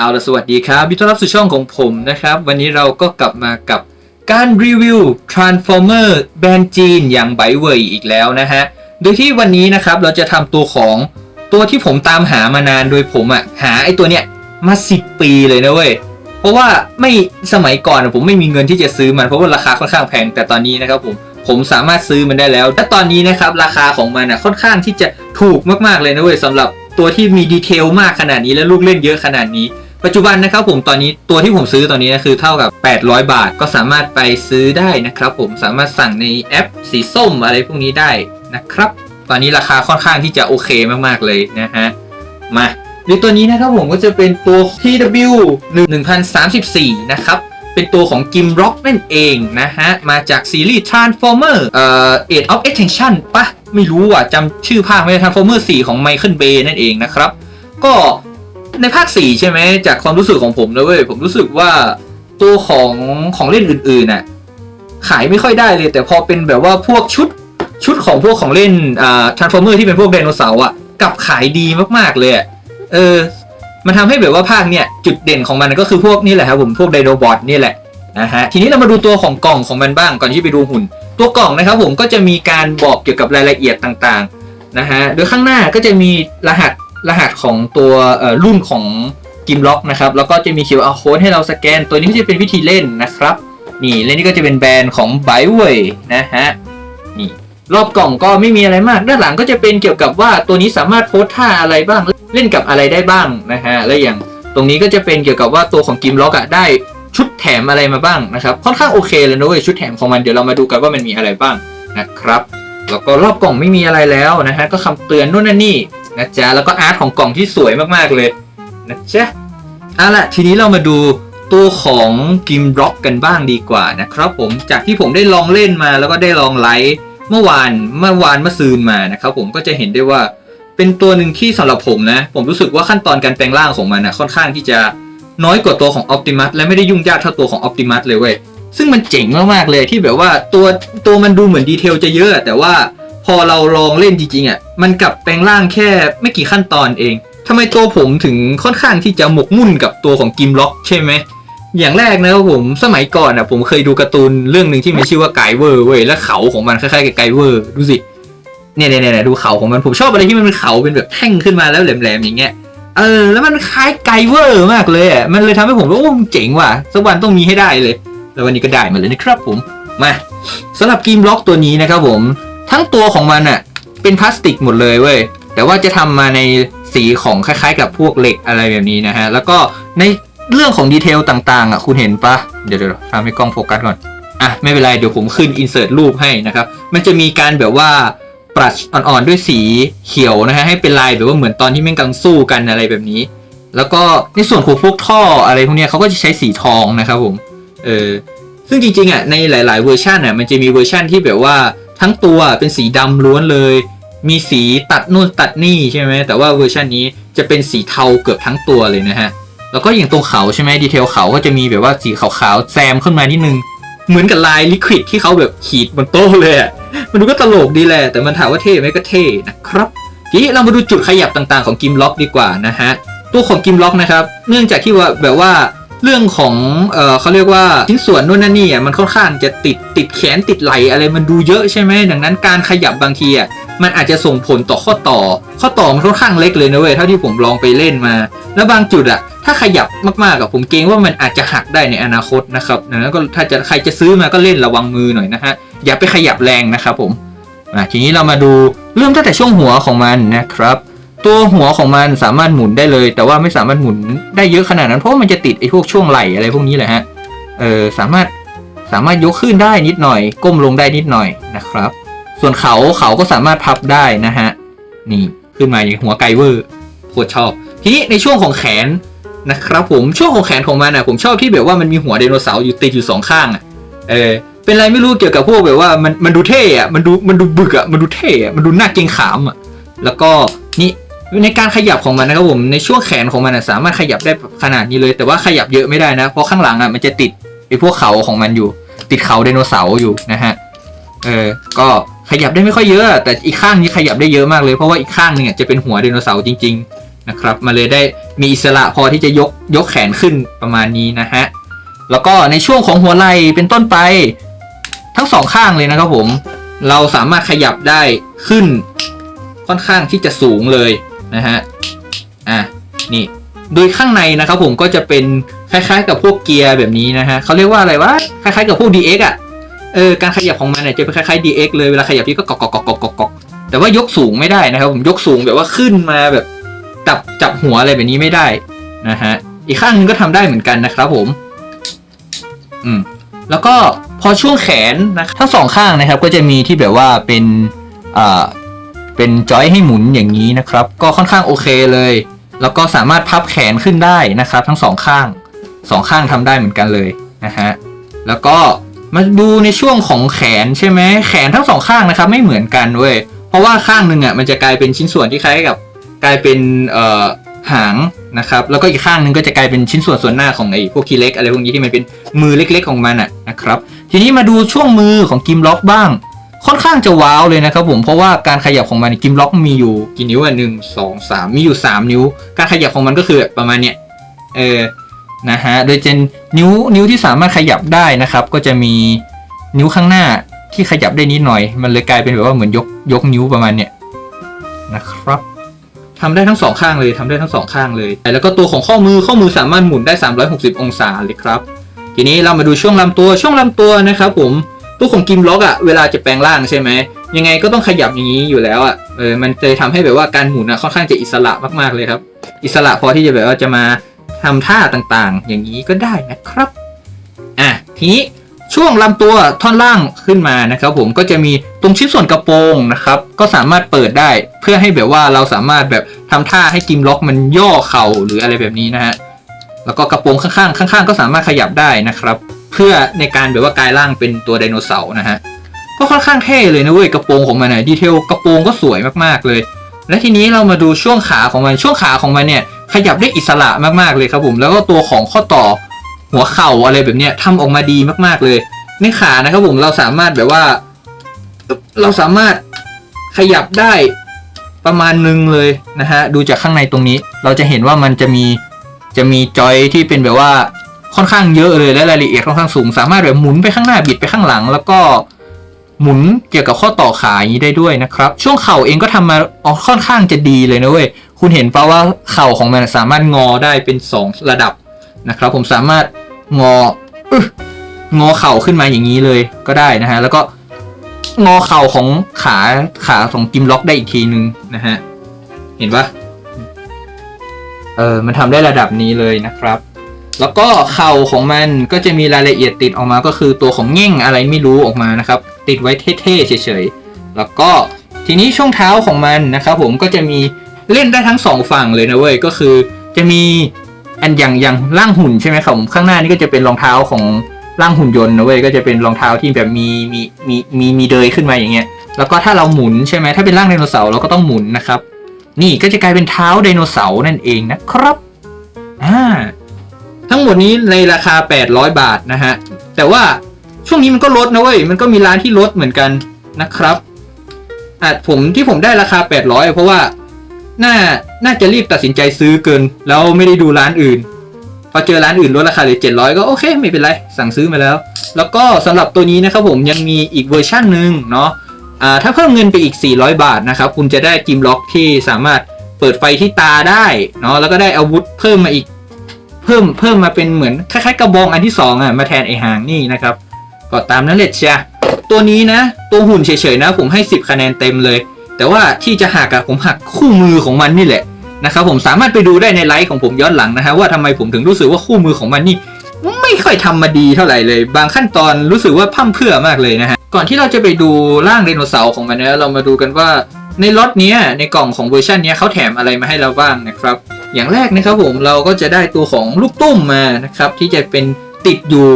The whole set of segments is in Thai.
เอาละสวัสดีครับยินดีต้อนรับสู่ช่องของผมนะครับ วันนี้เราก็กลับมากับการรีวิว Transformer แบรนด์จีนอย่างไบเวยอีกแล้วนะฮะ โดยที่วันนี้นะครับเราจะทำตัวของตัวที่ผมตามหามานานโดยผมอะหาไอ้ตัวเนี้ยมา 10 ปีเลยนะเว้ย เพราะว่าไม่สมัยก่อนผมไม่มีเงินที่จะซื้อมันเพราะว่าราคาค่อนข้างแพงแต่ตอนนี้นะครับผมผมสามารถซื้อมันได้แล้วและตอนนี้นะครับราคาของมันอะค่อนข้างที่จะถูกมากๆเลยนะเว้ยสำหรับตัวที่มีดีเทลมากขนาดนี้และลูกเล่นเยอะขนาดนี้ ปัจจุบันนะครับผมตอนนี้ตัวที่ผมซื้อตอนนี้นะคือเท่ากับ 800 บาทก็สามารถไปซื้อได้นะครับผมสามารถสั่งในแอปสีส้มอะไรพวกนี้ได้นะครับ ตอนนี้ราคาค่อนข้างที่จะโอเคมากๆเลยนะฮะมาในตัวนี้นะครับผมก็จะเป็นตัว TW 1034 นะครับ เป็นตัวของ Gim Rock นั่นเองนะฮะ มาจากซีรีส์ Transformer เอ่อ Age of Extinction ปะไม่รู้อะจำชื่อภาคไม่ได้ Transformer 4 ของ Michael Bay นั่นเองนะครับ ก็ ในภาค4ใช่ไหมจากความรู้สึกของผมนะเว้ยผมรู้สึกว่าตัวของของเล่นอื่นๆน่ะขายไม่ค่อยได้เลย แต่พอเป็นแบบว่าพวกชุดชุดของพวกของเล่นอ่า Transformer ที่เป็นพวกไดโนเสาร์อะกลับขายดีมากๆเลยเออ มันทำให้แบบว่าภาคเนี่ยจุดเด่นของมันก็คือพวกนี่แหละครับผมพวกไดโนบอทนี่แหละนะฮะทีนี้เรามาดูตัวของกล่องของมันบ้างก่อนที่ไปดูหุ่น ตัวกล่องนะครับผมก็จะมีการบอกเกี่ยวกับรายละเอียดต่างๆนะฮะโดยข้างหน้าก็จะมีรหัส รหัสของตัวรุ่นของกิมล็อกนะครับ แล้วก็จะมี QR code ให้เราสแกน ตัวนี้ก็จะเป็นวิธีเล่นนะครับ นี่เล่นนี่ก็จะเป็นแบรนด์ของ b y w a y นะฮะนี่รอบกล่องก็ไม่มีอะไรมาก ด้านหลังก็จะเป็นเกี่ยวกับว่าตัวนี้สามารถโพสท่าอะไรบ้าง เล่นกับอะไรได้บ้างนะฮะ และอย่างตรงนี้ก็จะเป็นเกี่ยวกับว่าตัวของกิมล็อกอะได้ชุดแถมอะไรมาบ้างนะครับ ค่อนข้างโอเคเลยนะเว้ยชุดแถมของมันเดี๋ยวเรามาดูกันว่ามันมีอะไรบ้างนะครับ แล้วก็รอบกล่องไม่มีอะไรแล้วนะฮะก็คำเตือนนู่นนั่นนี่ นะจ๊ะแล้วก็อาร์ตของกล่องที่สวยมากๆเลยนะจ๊ะเอาล่ะทีนี้เรามาดูตัวของกิมร็อกกันบ้างดีกว่านะครับผมจากที่ผมได้ลองเล่นมาแล้วก็ได้ลองไลฟ์เมื่อวานเมื่อวานเมื่อซืนมานะครับผมก็จะเห็นได้ว่าเป็นตัวหนึ่งที่สำหรับผมนะ ผมรู้สึกว่าขั้นตอนการแปลงร่างของมันนะค่อนข้างที่จะน้อยกว่าตัวของ Optimus และไม่ได้ยุ่งยากเท่าตัวของ Optimus เลยเว้ยซึ่งมันเจ๋งมากๆเลยที่แบบว่าตัวตัวมันดูเหมือนดีเทลจะเยอะ แต่ว่า อเราลองเล่นจริงๆอะมันกลับแปลงร่างแค่ไม่กี่ขั้นตอนเองทำไมตัวผมถึงค่อนข้างที่จะหมกมุ่นกับตัวของกิมล็อกใช่ไหมอย่างแรกนะครับผมสมัยก่อนอะผมเคยดูการ์ตูนเรื่องหนึ่งที่มีชื่อว่าไกเวอร์เว้ยและเขาของมันคล้ายๆกับไกเวอร์ดูสิเนี่ยเนี่ยเนี่ยดูเขาของมันผมชอบอะไรที่มันเป็นเขาเป็นแบบแท่งขึ้นมาแล้วแหลมๆอย่างเงี้ยเออแล้วมันคล้ายไกเวอร์มากเลยอะมันเลยทำให้ผมรู้ว่าโอ้มันเจ๋งว่ะสักวันต้องมีให้ได้เลย แล้ววันนี้ก็ได้มาเลยนะครับผมมาสำหรับกีมล็อกตัวนี้นะครับผม ทั้งตัวของมันอะเป็นพลาสติกหมดเลยเว้ย แต่ว่าจะทำมาในสีของคล้ายๆ กับพวกเหล็กอะไรแบบนี้นะฮะ แล้วก็ในเรื่องของดีเทลต่างๆอะคุณเห็นปะเดี๋ยวเดี๋ยวทำให้กล้องโฟกัสก่อน อะ ไม่เป็นไรเดี๋ยวผมขึ้นอินเสิร์ตรูปให้นะครับ มันจะมีการแบบว่าปรัชอ่อนๆด้วยสีเขียวนะฮะให้เป็นลายแบบว่าเหมือนตอนที่แม่งกำลังสู้กันอะไรแบบนี้ แล้วก็ในส่วนของพวกท่ออะไรพวกเนี้ยเขาก็จะใช้สีทองนะครับผม เออซึ่งจริงๆอะในหลาย ๆ เวอร์ชันอะมันจะมีเวอร์ชันที่แบบว่า ทั้งตัวเป็นสีดำล้วนเลย มีสีตัดนู่นตัดนี่ใช่ไหมแต่ว่าเวอร์ชันนี้จะเป็นสีเทาเกือบทั้งตัวเลยนะฮะแล้วก็อย่างตรงเขาใช่ไหมดีเทลเขาก็จะมีแบบว่าสีขาวๆแซมขึ้นมานิดนึง เหมือนกับลายลิควิดที่เขาแบบขีดบนโต๊ะเลยมันดูก็ตลกดีแหละ แต่มันถามว่าเท่ไหมก็เท่นะครับ ทีนี้เรามาดูจุดขยับต่างๆของกิมล็อกดีกว่านะฮะตัวของกิมล็อกนะครับ เนื่องจากที่ว่าแบบว่า เรื่องของเออเขาเรียกว่าชิ้นส่วนนู่นนั่นนี่อะมันค่อนข้างจะติดติดแขนติดไหลอะไรมันดูเยอะใช่ไหมดังนั้นการขยับบางทีอะมันอาจจะส่งผลต่อข้อต่อ ข้อต่อมันค่อนข้างเล็กเลยนะเว้ยเท่าที่ผมลองไปเล่นมา แล้วบางจุดอะถ้าขยับมากๆอะผมเกรงว่ามันอาจจะหักได้ในอนาคตนะครับดังนั้นก็ถ้าจะใครจะซื้อมาก็เล่นระวังมือหน่อยนะฮะอย่าไปขยับแรงนะครับผมทีนี้เรามาดูเริ่มตั้งแต่ช่วงหัวของมันนะครับ ตัวหัวของมันสามารถหมุนได้เลย แต่ว่าไม่สามารถหมุนได้เยอะขนาดนั้นเพราะมันจะติดไอ้พวกช่วงไหล่อะไรพวกนี้แหละฮะเออสามารถสามารถยกขึ้นได้นิดหน่อย ก้มลงได้นิดหน่อยนะครับ ส่วนเขาเขาก็สามารถพับได้นะฮะนี่ขึ้นมาอย่างหัวไกเวอร์โคตรชอบ ทีนี้ในช่วงของแขนนะครับผมช่วงของแขนของมันอะผมชอบที่แบบว่ามันมีหัวไดโนเสาร์อยู่ติดอยู่สองข้างอะเออเป็นไรไม่รู้เกี่ยวกับพวกแบบว่ามันมันดูเท่อะมันดูมันดูบึกอะมันดูเท่อะมันดูน่าเกงขามอะแล้วก็นี่ ในการขยับของมันนะครับผมในช่วงแขนของมันสามารถขยับได้ขนาดนี้เลย แต่ว่าขยับเยอะไม่ได้นะ เพราะข้างหลังอะมันจะติดไอ้พวกเขาของมันอยู่ ติดเขาไดโนเสาร์อยู่นะฮะเออก็ขยับได้ไม่ค่อยเยอะ แต่อีกข้างนี้ขยับได้เยอะมากเลยเพราะว่าอีกข้างหนึงอะจะเป็นหัวไดโนเสาร์จริง ๆนะครับมาเลยได้มีอิสระพอที่จะยกยกแขนขึ้นประมาณนี้นะฮะแล้วก็ในช่วงของหัวไหล่เป็นต้นไป ทั้งสองข้างเลยนะครับผม เราสามารถขยับได้ขึ้นค่อนข้างที่จะสูงเลย นะฮะ อะ นี่ โดยข้างในนะครับผมก็จะเป็นคล้ายๆ กับพวกเกียร์แบบนี้นะฮะเขาเรียกว่าอะไรวะ คล้ายๆ กับพวก DX อะ เออ การขยับของมันเนี่ยจะเป็นคล้ายๆ DX เลย เวลาขยับที่ก็กอกกอกกอกกอกกอกแต่ว่ายกสูงไม่ได้นะครับผมยกสูงแบบว่าขึ้นมาแบบจับจับหัวอะไรแบบนี้ไม่ได้นะฮะ อีกข้างหนึงก็ทำได้เหมือนกันนะครับผม อืม แล้วก็พอช่วงแขนนะครับทั้งสองข้างนะครับ ก็จะมีที่แบบว่าเป็นอ่า เป็นจอยให้หมุนอย่างนี้นะครับ ก็ค่อนข้างโอเคเลย แล้วก็สามารถพับแขนขึ้นได้นะครับ ทั้งสองข้างสองข้างทำได้เหมือนกันเลยนะฮะแล้วก็มาดูในช่วงของแขนใช่ไหมแขนทั้งสองข้างนะครับ ไม่เหมือนกันเว้ยเพราะว่าข้างหนึ่งอะมันจะกลายเป็นชิ้นส่วนที่คล้ายกับ กลายเป็นเอ่อหางนะครับแล้วก็อีกข้างหนึ่งก็จะกลายเป็นชิ้นส่วนส่วนหน้าของไอ้พวกคีเล็กอะไรพวกนี้ที่มันเป็นมือเล็ก ๆ ของมันอะนะครับ ทีนี้มาดูช่วงมือของกิมล็อกบ้าง ค่อนข้างจะว้าวเลยนะครับผมเพราะว่าการขยับของมันกิมล็อกมีอยู่กี่นิ้วอะหนึ่งสองสามมีอยู่สามนิ้ว การขยับของมันก็คือประมาณเนี้ยเออนะฮะโดยเจนนิ้วนิ้วที่สามารถขยับได้นะครับ ก็จะมีนิ้วข้างหน้าที่ขยับได้นิดหน่อย มันเลยกลายเป็นแบบว่าเหมือนยกยกนิ้วประมาณเนี้ยนะครับทำได้ทั้งสองข้างเลยทำได้ทั้งสองข้างเลยแล้วก็ตัวของข้อมือข้อมือสามารถหมุนได้ 360 องศาเลยครับ ทีนี้เรามาดูช่วงลำตัวช่วงลำตัวนะครับผม ตัวของกิมล็อกอะเวลาจะแปลงร่างใช่ไหมยังไงก็ต้องขยับอย่างนี้อยู่แล้วอะเออมันจะทำให้แบบว่าการหมุนอะค่อนข้างจะอิสระมากๆเลยครับ อิสระพอที่จะแบบว่าจะมาทำท่าต่างๆ อย่างนี้ก็ได้นะครับอะทีนี้ช่วงลำตัวท่อนล่างขึ้นมานะครับผมก็จะมีตรงชิ้นส่วนกระโปรงนะครับ ก็สามารถเปิดได้เพื่อให้แบบว่าเราสามารถแบบทำท่าให้กิมล็อกมันย่อเข่าหรืออะไรแบบนี้นะฮะแล้วก็กระโปรงข้างๆข้างๆ ก็สามารถขยับได้นะครับ เพื่อในการแบบว่ากลายร่างเป็นตัวไดโนเสาร์นะฮะก็ค่อนข้างเท่เลยนะเว้ยกระโปรงของมันนะดีเทลกระโปรงก็สวยมากๆเลย และทีนี้เรามาดูช่วงขาของมันช่วงขาของมันเนี่ยขยับได้อิสระมากๆเลยครับผมแล้วก็ตัวของข้อต่อหัวเข่าอะไรแบบเนี้ยทำออกมาดีมากๆเลย ในขานะครับผมเราสามารถแบบว่า เราสามารถขยับได้ประมาณนึงเลยนะฮะดูจากข้างในตรงนี้ เราจะเห็นว่ามันจะมีจะมีจอยที่เป็นแบบว่า ค่อนข้างเยอะเลยและรายละเอียดค่อนข้างสูง สามารถแบบหมุนไปข้างหน้าบิดไปข้างหลัง แล้วก็หมุนเกี่ยวกับข้อต่อขาอย่างนี้ได้ด้วยนะครับ ช่วงเข่าเองก็ทำมาออค่อนข้างจะดีเลยนะเว้ยคุณเห็นปล่าว่าเข่าของมันสามารถงอได้เป็น 2 ระดับนะครับ ผมสามารถงออึ๊ะงอเข่าขึ้นมาอย่างนี้เลยก็ได้นะฮะแล้วก็งอเข่าของขาขาของกิมล็อกได้อีกทีนึงนะฮะเห็นปะเออมันทำได้ระดับนี้เลยนะครับ แล้วก็เข่าของมันก็จะมีรายละเอียดติดออกมาก็คือตัวของเง่งอะไรไม่รู้ออกมานะครับ ติดไว้เท่ๆเฉยๆ แล้วก็ทีนี้ช่วงเท้าของมันนะครับผมก็จะมีเล่นได้ทั้งสองฝั่งเลยนะเว้ยก็คือจะมีอันอย่างอย่างร่างหุ่นใช่ไหมครับผมข้างหน้านี่ก็จะเป็นรองเท้าของร่างหุ่นยนต์นะเว้ยก็จะเป็นรองเท้าที่แบบมีมีมีมีมีเดยขึ้นมาอย่างเงี้ย แล้วก็ถ้าเราหมุนใช่ไหมถ้าเป็นร่างไดโนเสาร์เราก็ต้องหมุนนะครับ นี่ก็จะกลายเป็นเท้าไดโนเสาร์นั่นเองนะครับอ่า ทั้งหมดนี้ในราคา 800 บาทนะฮะ แต่ว่าช่วงนี้มันก็ลดนะเว้ย มันก็มีร้านที่ลดเหมือนกันนะครับอะผมที่ผมได้ราคา 800 เพราะว่าน่าน่าจะรีบตัดสินใจซื้อเกิน แล้วไม่ได้ดูร้านอื่น พอเจอร้านอื่นลดราคาเหลือ700 ก็โอเค ไม่เป็นไร สั่งซื้อมาแล้ว แล้วก็สำหรับตัวนี้นะครับผมยังมีอีกเวอร์ชันหนึ่งเนาะอ่าถ้าเพิ่มเงินไปอีก 400 บาทนะครับ คุณจะได้กิมล็อกที่สามารถเปิดไฟที่ตาได้เนาะแล้วก็ได้อาวุธเพิ่มมาอีก พิ่มเพิ่มมาเป็นเหมือนคล้ายๆกระบองอันที่สองอะมาแทนไอหางนี่นะครับก็ตามนั้นเลยจ้ะตัวนี้นะ ตัวหุ่นเฉยๆนะ ผมให้ 10 คะแนนเต็มเลย แต่ว่าที่จะหักอะผมหักคู่มือของมันนี่แหละนะครับผมสามารถไปดูได้ในไลฟ์ของผมย้อนหลังนะฮะว่าทำไมผมถึงรู้สึกว่าคู่มือของมันนี่ ไม่ค่อยทำมาดีเท่าไหร่เลย บางขั้นตอนรู้สึกว่าพร่ำเพรื่อมากเลยนะฮะก่อนที่เราจะไปดูร่างไดโนเสาร์ของมันนะเรามาดูกันว่าในล็อตนี้ในกล่องของเวอร์ชันนี้เขาแถมอะไรมาให้เราบ้างนะครับ อย่างแรกนะครับผมเราก็จะได้ตัวของลูกตุ้มมานะครับที่จะเป็นติดอยู่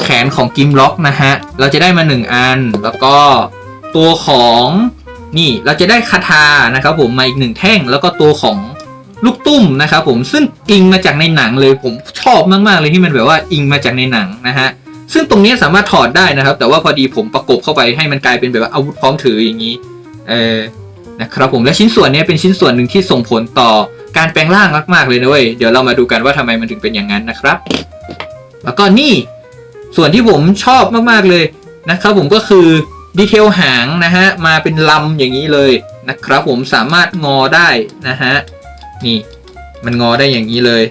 แขนของกิมล็อกนะฮะเราจะได้มา 1 อัน แล้วก็ตัวของนี่เราจะได้คาทานะครับผมมาอีกหนึ่งแท่ง แล้วก็ตัวของลูกตุ้มนะครับผมซึ่งอิงมาจากในหนังเลยผมชอบมากๆเลยที่มันแบบว่าอิงมาจากในหนังนะฮะซึ่งตรงนี้สามารถถอดได้นะครับ แต่ว่าพอดีผมประกบเข้าไปให้มันกลายเป็นแบบว่าอาวุธพร้อมถืออย่างนี้เออนะครับผมและชิ้นส่วนนี้เป็นชิ้นส่วนหนึ่งที่ส่งผลต่อ การแปลงร่างมากๆเลยนะเว้ยเดี๋ยวเรามาดูกันว่าทำไมมันถึงเป็นอย่างนั้นนะครับ แล้วก็นี่ส่วนที่ผมชอบมากๆเลยนะครับผมก็คือดีเทลหางนะฮะมาเป็นลำอย่างนี้เลยนะครับผมสามารถงอได้นะฮะนี่มันงอได้อย่างนี้เลย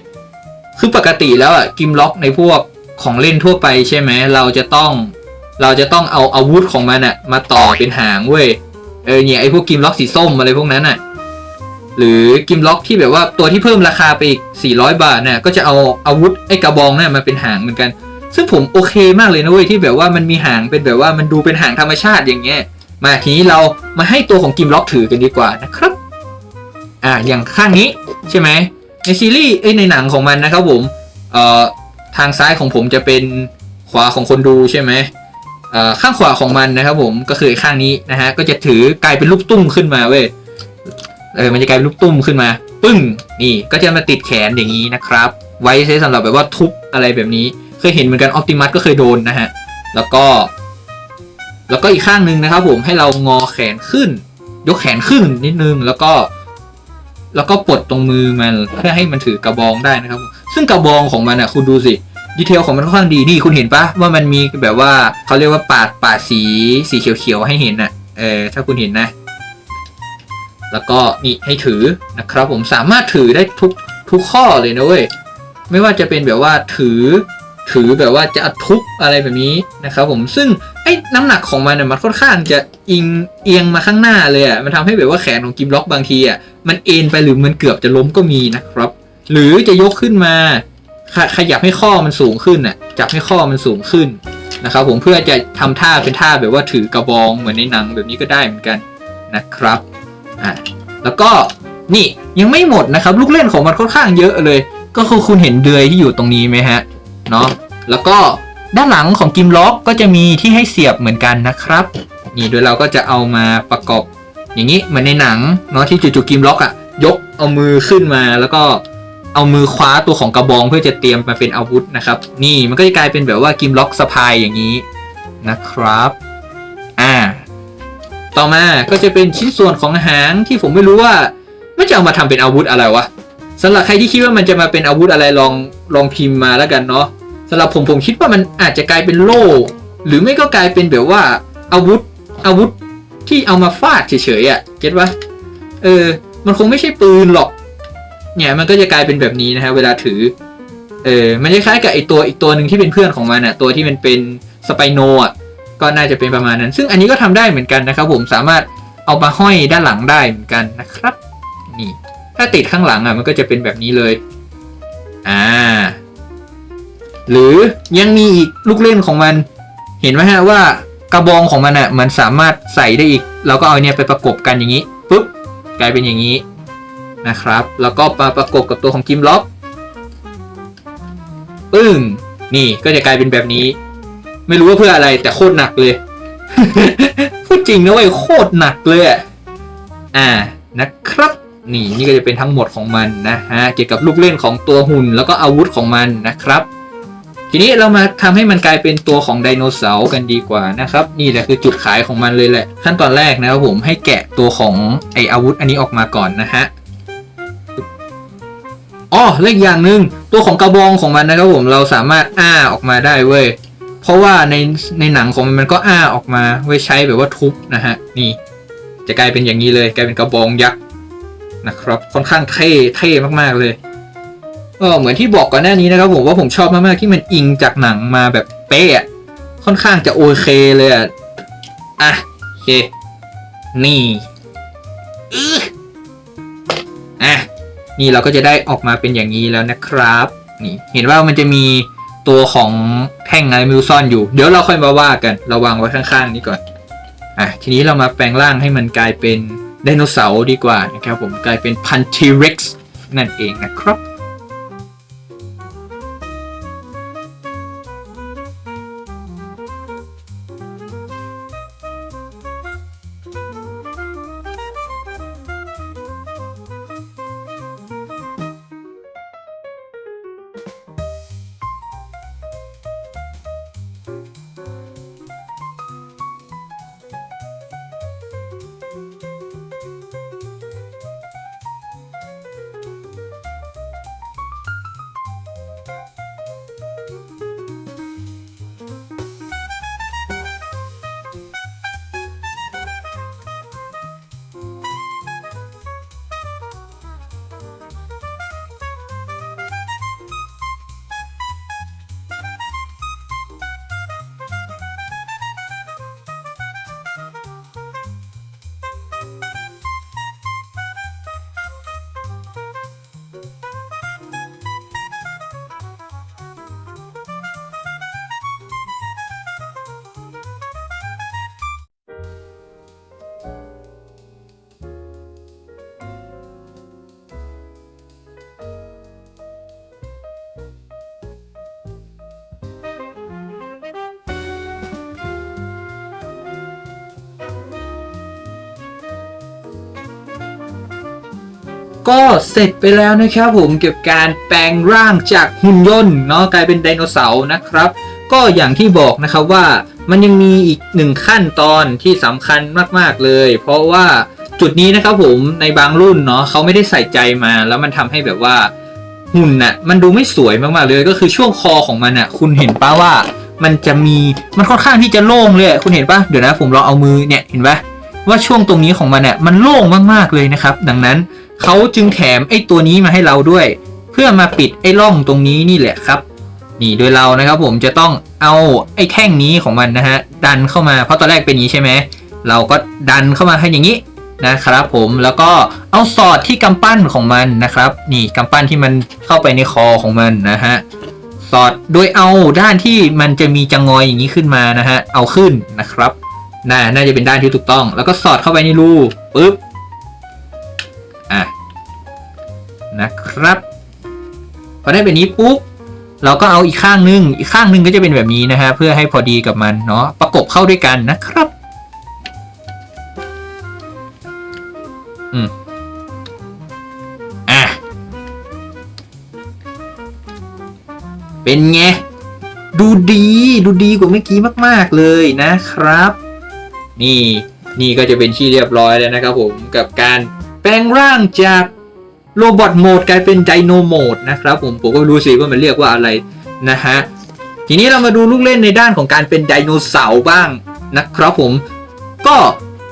คือปกติแล้วอะกิมล็อกในพวกของเล่นทั่วไปใช่ไหมเราจะต้องเราจะต้องเอาอาวุธของมันอะมาต่อเป็นหางเว้ยเออเนี่ยไอพวกกิมล็อกสีส้มอะไรพวกนั้นอะ หรือกิมล็อกที่แบบว่าตัวที่เพิ่มราคาไปอีก 400 บาทเนี่ยก็จะเอาอาวุธไอ้กระบองเนี่ยมาเป็นหางเหมือนกัน ซึ่งผมโอเคมากเลยนะเว้ยที่แบบว่ามันมีหางเป็นแบบว่ามันดูเป็นหางธรรมชาติอย่างเงี้ยมาทีนี้เรามาให้ตัวของกิมล็อกถือกันดีกว่านะครับ อ่าอย่างข้างนี้ใช่ไหมในซีรีส์เอ้ในหนังของมันนะครับผมเอ่อทางซ้ายของผมจะเป็นขวาของคนดูใช่ไหมเอ่อข้างขวาของมันนะครับผมก็คือข้างนี้นะฮะก็จะถือกลายเป็นลูกตุ้มขึ้นมาเว้ย เออมันจะกลายเป็นลูกตุ้มขึ้นมา ปึ้งนี่ก็จะมาติดแขนอย่างนี้นะครับ ไว้ใช้สำหรับแบบว่าทุบอะไรแบบนี้ เคยเห็นเหมือนกันออ t ติมัสก็เคยโดนนะฮะ แล้วก็ แล้วก็อีกข้างหนึ่งนะครับผมให้เรางอแขนขึ้น ยกแขนขึ้นนิดนึงแล้วก็ แล้วก็ปลดตรงมือมันเพื่อให้มันถือกระบองได้นะครับ ซึ่งกระบองของมันอะคุณดูสิดีเทลของมันค่อนข้างดีนี่คุณเห็นปะว่ามันมีแบบว่าเขาเรียกว่าปาดปาดสีสีเขียวๆให้เห็นน่ะเออถ้าคุณเห็นนะ แล้วก็นี่ให้ถือนะครับผมสามารถถือได้ทุกทุกข้อเลยนะเว้ยไม่ว่าจะเป็นแบบว่าถือถือแบบว่าจะทุบอะไรแบบนี้นะครับผมซึ่งไอ้น้ำหนักของมันเนี่ยมันค่อนข้างจะอิงเอียงมาข้างหน้าเลยอะมันทำให้แบบว่าแขนของกิมล็อกบางทีอะมันเอ็นไปหรือมันเกือบจะล้มก็มีนะครับ หรือจะยกขึ้นมา ขยับให้ข้อมันสูงขึ้นน่ะจับให้ข้อมันสูงขึ้นนะครับผมเพื่อจะทำท่าเป็นท่าแบบว่าถือกระบองเหมือนในหนังแบบนี้ก็ได้เหมือนกันนะครับ อะแล้วก็นี่ยังไม่หมดนะครับ ลูกเล่นของมันค่อนข้างเยอะเลย ก็คือคุณเห็นเดือยที่อยู่ตรงนี้ไหมฮะเนาะแล้วก็ด้านหลังของกิมล็อกก็จะมีที่ให้เสียบเหมือนกันนะครับ นี่โดยเราก็จะเอามาประกอบ อย่างนี้เหมือนในหนังเนาะที่จู่ๆกิมล็อกอะ่ะ ยกเอามือขึ้นมาแล้วก็เอามือคว้าตัวของกระบองเพื่อจะเตรียมมาเป็นอาวุธนะครับ นี่มันก็จะกลายเป็นแบบว่ากิมล็อกสะพายอย่างนี้นะครับ อ่า ต่อมาก็จะเป็นชิ้นส่วนของหางที่ผมไม่รู้ว่าไม่จะเอามาทำเป็นอาวุธอะไรวะสำหรับใครที่คิดว่ามันจะมาเป็นอาวุธอะไรลองลองพิมพ์มาแล้วกันเนาะสำหรับผมผมคิดว่ามันอาจจะกลายเป็นโล่ หรือไม่ก็กลายเป็นแบบว่าอาวุธอาวุธที่เอามาฟาดเฉยๆอะ่ะเก็ตปะเออ มันคงไม่ใช่ปืนหรอก เนี่ยมันก็จะกลายเป็นแบบนี้นะฮะเวลาถือ เออมันจะคล้ายกับไอตัวอีกตัวหนึ่งที่เป็นเพื่อนของมันอะ่ะ ตัวที่มันเป็นสไปโนอะ ก็น่าจะเป็นประมาณนั้น ซึ่งอันนี้ก็ทำได้เหมือนกันนะครับ ผมสามารถเอามาห้อยด้านหลังได้เหมือนกันนะครับ นี่ ถ้าติดข้างหลังอะมันก็จะเป็นแบบนี้เลยอ่าหรือยังมีอีกลูกเล่นของมัน เห็นไหมฮะว่ากระบองของมันอะมันสามารถใส่ได้อีก เราก็เอาเนี่ยไปประกบกันอย่างนี้ปุ๊บกลายเป็นอย่างนี้นะครับ แล้วก็มาประกบกับตัวของกิมล็อกปึ้งนี่ก็จะกลายเป็นแบบนี้ ไม่รู้ว่าเพื่ออะไรแต่โคตรหนักเลยพูดจริงนะเว้ยโคตรหนักเลยอ่านะครับ นี่นี่ก็จะเป็นทั้งหมดของมันนะฮะเกี่ยวกับลูกเล่นของตัวหุ่นแล้วก็อาวุธของมันนะครับ ทีนี้เรามาทำให้มันกลายเป็นตัวของไดโนเสาร์กันดีกว่านะครับ นี่แหละคือจุดขายของมันเลยแหละ ขั้นตอนแรกนะครับผมให้แกะตัวของไออาวุธอันนี้ออกมาก่อนนะฮะอ๋อและอีกอย่างหนึ่งตัวของกระบองของมันนะครับผมเราสามารถอ้าออกมาได้เว้ย เพราะว่าในในหนังของมันมันก็อ้าออกมาไว้ใช้แบบว่าทุบนะฮะนี่ จะกลายเป็นอย่างนี้เลยกลายเป็นกระบองยักษ์นะครับ ค่อนข้างเท่เท่มากๆเลยก็เหมือนที่บอกก่อนหน้านี้นะครับผมว่าผมชอบมากๆที่มันอิงจากหนังมาแบบเป๊ะค่อนข้างจะโอเคเลยอะอะโอเค นี่อืออะนี่เราก็จะได้ออกมาเป็นอย่างนี้แล้วนะครับ นี่ เห็นว่ามันจะมี ตัวของแท่งอะไรไม่รู้ซ่อนอยู่ เดี๋ยวเราค่อยมาว่ากันเราวางไว้ข้างๆนี้ก่อนอะทีนี้เรามาแปลงร่างให้มันกลายเป็นไดโนเสาร์ดีกว่านะครับผมกลายเป็นพันธีเร็กซ์นั่นเองนะครับ ก็เสร็จไปแล้วนะครับผมเกี่ยวกับการแปลงร่างจากหุ่นยนต์เนาะกลายเป็นไดโนเสาร์นะครับ ก็อย่างที่บอกนะครับว่ามันยังมีอีกหนึ่งขั้นตอนที่สำคัญมากๆเลย เพราะว่าจุดนี้นะครับผมในบางรุ่นเนาะเขาไม่ได้ใส่ใจมา แล้วมันทำให้แบบว่าหุ่นน่ะมันดูไม่สวยมากๆเลยก็คือช่วงคอของมันน่ะ คุณเห็นปะว่ามันจะมีมันค่อนข้างที่จะโล่งเลยคุณเห็นปะเดี๋ยวนะผมลองเอามือเนี่ยเห็นปะว่าช่วงตรงนี้ของมันเนี่ยมันโล่งมากๆเลยนะครับ ดังนั้น เขาจึงแถมไอ้ตัวนี้มาให้เราด้วย เพื่อมาปิดไอ้ร่องตรงนี้นี่แหละครับ นี่โดยเรานะครับผมจะต้องเอาไอ้แท่งนี้ของมันนะฮะดันเข้ามาเพราะตอนแรกเป็นอย่างนี้ใช่ไหมเราก็ดันเข้ามาให้อย่างนี้นะครับผมแล้วก็เอาสอดที่กำปั้นของมันนะครับ นี่กำปั้นที่มันเข้าไปในคอของมันนะฮะสอดโดยเอาด้านที่มันจะมีจังงอยอย่างนี้ขึ้นมานะฮะเอาขึ้นนะครับน่าน่าจะเป็นด้านที่ถูกต้อง แล้วก็สอดเข้าไปในรูปึ๊บ นะครับ พอได้แบบนี้ปุ๊บเราก็เอาอีกข้างนึง อีกข้างนึงก็จะเป็นแบบนี้นะฮะเพื่อให้พอดีกับมันเนาะประกบเข้าด้วยกันนะครับ อืมอะเป็นไง ดูดีดูดีกว่าเมื่อกี้มาก ๆ เลยนะครับ นี่นี่ก็จะเป็นที่เรียบร้อยแล้วนะครับผมกับการแปลงร่างจาก โรบอทโหมดกลายเป็นไดโนโหมดนะครับผมผมก็รู้สิว่ามันเรียกว่าอะไรนะฮะทีนี้เรามาดูลูกเล่นในด้านของการเป็นไดโนเสาร์บ้างนะครับผมก็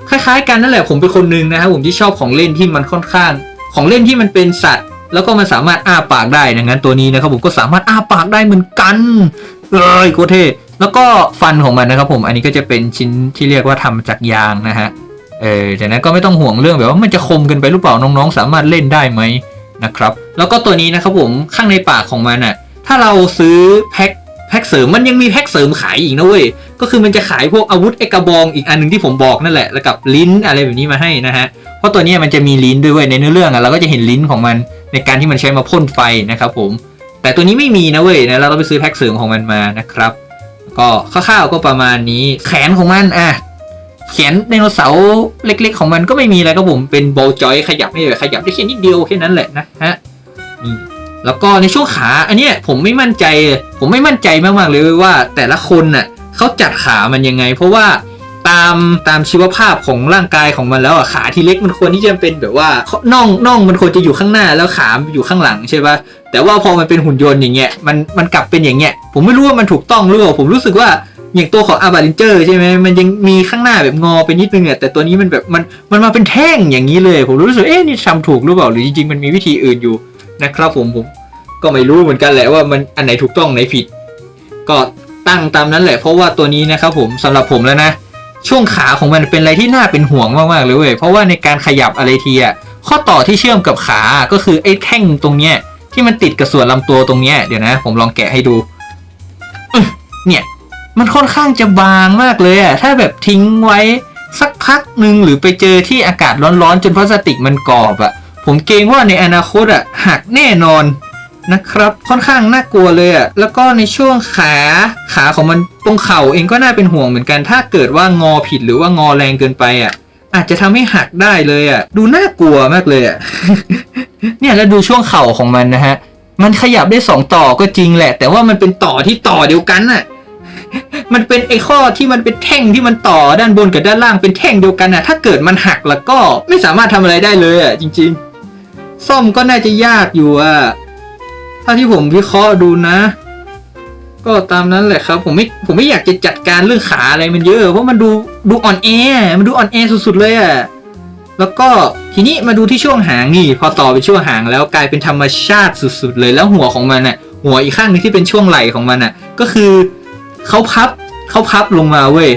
คล้ายๆ กันนั่นแหละผมเป็นคนหนึ่งนะครับผมที่ชอบของเล่นที่มันค่อนข้าง ของเล่นที่มันเป็นสัตว์ แล้วก็มันสามารถอ้าปากได้ดังนั้นตัวนี้นะครับผมก็สามารถอ้าปากได้เหมือนกันเอ้ยโคเทแล้วก็ฟันของมันนะครับผมอันนี้ก็จะเป็นชิ้นที่เรียกว่าทำจากยางนะฮะ เออจากนั้นก็ไม่ต้องห่วงเรื่องแบบว่ามันจะคมเกันไปหรือเปล่าน้องๆ สามารถเล่นได้ไหมนะครับ แล้วก็ตัวนี้นะครับผมข้างในปากของมันอะ ถ้าเราซื้อแพ็คแพ็คเสริมมันยังมีแพ็คเสริมขายอีกนะเว้ย ก็คือมันจะขายพวกอาวุธเอกบองอีกอันหนึ่งที่ผมบอกนั่นแหละ แล้วกับลิ้นอะไรแบบนี้มาให้นะฮะ เพราะตัวนี้มันจะมีลิ้นด้วยเว้ยในเนื้อเรื่องอะเราก็จะเห็นลิ้นของมันในการที่มันใช้มาพ่นไฟนะครับผม แต่ตัวนี้ไม่มีนะเว้ยนะเราต้องไปซื้อแพ็คเสริมของมันมานะครับ ก็คร่าวๆก็ประมาณนี้ แขนของมันอะ แขนไดโนเสาร์เล็ก ๆ ของมันก็ไม่มีอะไรครับผมเป็นบว์จอยขยับไม่ได้ขยับได้แค่นิดเดียวแค่นั้นแหละนะฮะนี่แล้วก็ในช่วงขาอันเนี้ยผมไม่มั่นใจ ผมไม่มั่นใจมากๆเลยว่า แต่ละคนน่ะเขาจัดขามันยังไง เพราะว่าตามตามชีวภาพของร่างกายของมันแล้วอะขาที่เล็กมันควรที่จะเป็นแบบว่าน่องน่องมันควรจะอยู่ข้างหน้าแล้วขาอยู่ข้างหลังใช่ปะแต่ว่าพอมันเป็นหุ่นยนต์อย่างเงี้ยมันมันกลับเป็นอย่างเงี้ยผมไม่รู้ว่ามันถูกต้องหรือเปล่าผมรู้สึกว่า อย่างตัวของอาบาลินเจอร์ใช่ไหมมันยังมีข้างหน้าแบบงอไปนิดนึงอะแต่ตัวนี้มันแบบมันมันมาเป็นแท่งอย่างนี้เลย ผมรู้สึกเอ๊ะนี่ทำถูกหรือเปล่าหรือจริงๆมันมีวิธีอื่นอยู่นะครับผมผมก็ไม่รู้เหมือนกันแหละว่ามันอันไหนถูกต้องไหนผิด ก็ตั้งตามนั้นแหละ เพราะว่าตัวนี้นะครับผมสำหรับผมแล้วนะ ช่วงขาของมันเป็นอะไรที่น่าเป็นห่วงมากๆเลยเว้ยเพราะว่าในการขยับอะไรทีอะข้อต่อที่เชื่อมกับขาก็คือไอ้แท่งตรงเนี้ยที่มันติดกับส่วนลำตัวตรงเนี้ยเดี๋ยวนะ ผมลองแกะให้ดูเนี่ย มันค่อนข้างจะบางมากเลยอะถ้าแบบทิ้งไว้สักพักหนึ่งหรือไปเจอที่อากาศร้อนๆ จนพลาสติกมันกรอบอะผมเกรงว่าในอนาคตอะหักแน่นอนนะครับค่อนข้างน่ากลัวเลยอะแล้วก็ในช่วงขาขาของมันตรงเข่าเองก็น่าเป็นห่วงเหมือนกัน ถ้าเกิดว่างอผิดหรือว่างอแรงเกินไปอะอาจจะทำให้หักได้เลยอะดูน่ากลัวมากเลยอะเนี่ยแล้วดูช่วงเข่าของมันนะฮะมันขยับได้สองต่อก็จริงแหละ แต่ว่ามันเป็นต่อที่ต่อเดียวกันน่ะ มันเป็นไอ้ข้อที่มันเป็นแท่งที่มันต่อด้านบนกับด้านล่างเป็นแท่งเดียวกันน่ะถ้าเกิดมันหักแล้วก็ไม่สามารถทำอะไรได้เลยอะจริง ๆ ซ่อมก็น่าจะยากอยู่อะถ้าที่ผมวิเคราะห์ดูนะ ก็ตามนั้นแหละครับ ผมไม่ผมไม่อยากจะจัดการเรื่องขาอะไรมันเยอะเพราะมันดูดูอ่อนแอมันดูอ่อนแอสุดๆเลยอะแล้วก็ทีนี้มาดูที่ช่วงหางนี่ พอต่อไปช่วงหางแล้วกลายเป็นธรรมชาติสุดๆเลยแล้วหัวของมันน่ะหัวอีกข้างหนึงที่เป็นช่วงไหล่ของมันน่ะก็คือ เขาพับเขาพับลงมาเว้ย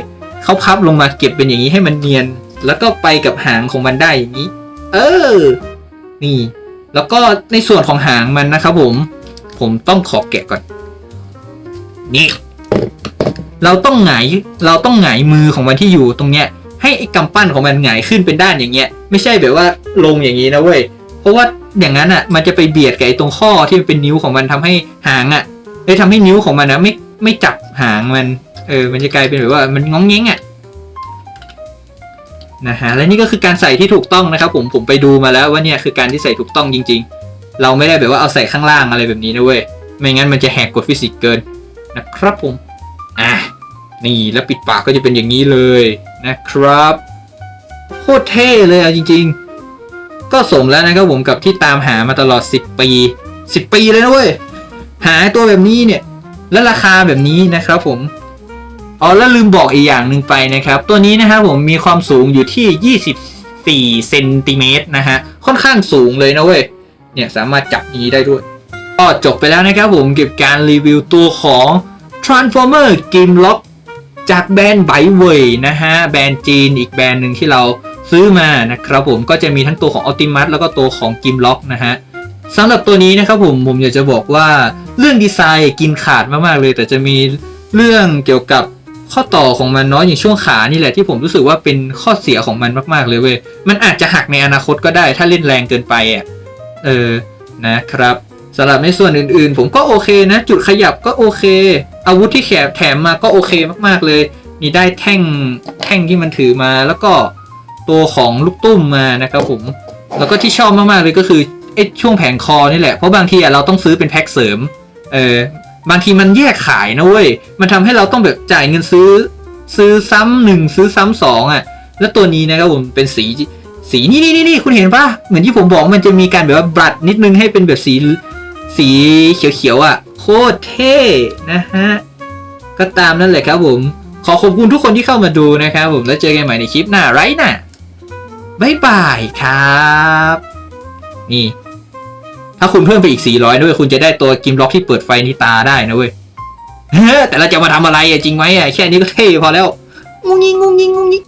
เขาพับลงมาเก็บเป็นอย่างนี้ให้มันเนียน แล้วก็ไปกับหางของมันได้อย่างนี้ เออ นี่ แล้วก็ในส่วนของหางมันนะครับผม ผมต้องขอแกะก่อน นี่ เราต้องหงายเราต้องหงายมือของมันที่อยู่ตรงเนี้ย ให้ไอ้กำปั้นของมันหงายขึ้นเป็นด้านอย่างเงี้ย ไม่ใช่แบบว่าลงอย่างนี้นะเว้ย เพราะว่าอย่างนั้นอะ มันจะไปเบียดกับไอ้ตรงข้อที่มันเป็นนิ้วของมันทำให้หางอะเลยทำให้นิ้วของมันนะไม่ไม่จับหางมัน เออ มันจะกลายเป็นแบบว่ามันงองเง้งอะนะฮะ และนี่ก็คือการใส่ที่ถูกต้องนะครับ ผม ผมไปดูมาแล้วว่าเนี่ยคือการที่ใส่ถูกต้องจริง ๆ เราไม่ได้แบบว่าเอาใส่ข้างล่างอะไรแบบนี้นะเว้ย ไม่งั้นมันจะแหกกฎฟิสิกส์เกินนะครับผม อะ นี่แล้วปิดปากก็จะเป็นอย่างนี้เลยนะครับ โคตรเท่เลยอะจริง ๆ ก็สมแล้วนะครับผมกับที่ตามหามาตลอด 10 ปี 10 ปีเลยนะเว้ย หาตัวแบบนี้เนี่ย และราคาแบบนี้นะครับผมอ๋อแล้วลืมบอกอีกอย่างหนึ่งไปนะครับ ตัวนี้นะครับผมมีความสูงอยู่ที่ 24 เซนติเมตรนะฮะ ค่อนข้างสูงเลยนะเว้ย เนี่ยสามารถจับนี้ได้ด้วย ก็จบไปแล้วนะครับผมเก็บการรีวิวตัวของ Transformer Game Lock จากแบรนด์ไบเวยนะฮะ แบรนด์จีนอีกแบรนด์หนึ่งที่เราซื้อมานะครับผมก็จะมีทั้งตัวของ Optimus แล้วก็ตัวของ Game Lock นะฮะ สำหรับตัวนี้นะครับผมผมอยากจะบอกว่าเรื่องดีไซน์กินขาดมากๆเลย แต่จะมีเรื่องเกี่ยวกับข้อต่อของมันเนาะอย่างช่วงขานี่แหละที่ผมรู้สึกว่าเป็นข้อเสียของมันมากๆเลยเว้ยมันอาจจะหักในอนาคตก็ได้ถ้าเล่นแรงเกินไปอะเออนะครับสำหรับในส่วนอื่นๆ ผมก็โอเคนะ จุดขยับก็โอเค อาวุธที่แขบแถมมาก็โอเคมากๆเลยมีได้แท่งแท่งที่มันถือมาแล้วก็ตัวของลูกตุ้มมานะครับผมแล้วก็ที่ชอบมากๆเลยก็คือ ไอ้ช่วงแผงคอนี่แหละ เพราะบางทีอะเราต้องซื้อเป็นแพ็คเสริม เออบางทีมันแยกขายนะเว้ย มันทำให้เราต้องแบบจ่ายเงินซื้อ ซื้อซ้ำหนึ่งซื้อซ้ำสองอะ แล้วตัวนี้นะครับผมเป็นสีสีนี่นี่นี่คุณเห็นปะเหมือนที่ผมบอกมันจะมีการแบบว่าบลัดนิดนึงให้เป็นแบบสีสีเขียวๆอะ โคตรเท่นะฮะ ก็ตามนั่นแหละครับผม ขอขอบคุณทุกคนที่เข้ามาดูนะครับผมแล้วเจอกันใหม่ในคลิปหน้าไรน่ะบ๊ายบายครับ นี่ ถ้าคุณเพิ่มไปอีก 400ด้วยคุณจะได้ตัวกิมล็อกที่เปิดไฟนิตาได้นะเว้ยแต่เราจะมาทำอะไรอะจริงไหมอะแค่นี้ก็เท่พอแล้วงุงยิงงุงยิงงุงยิง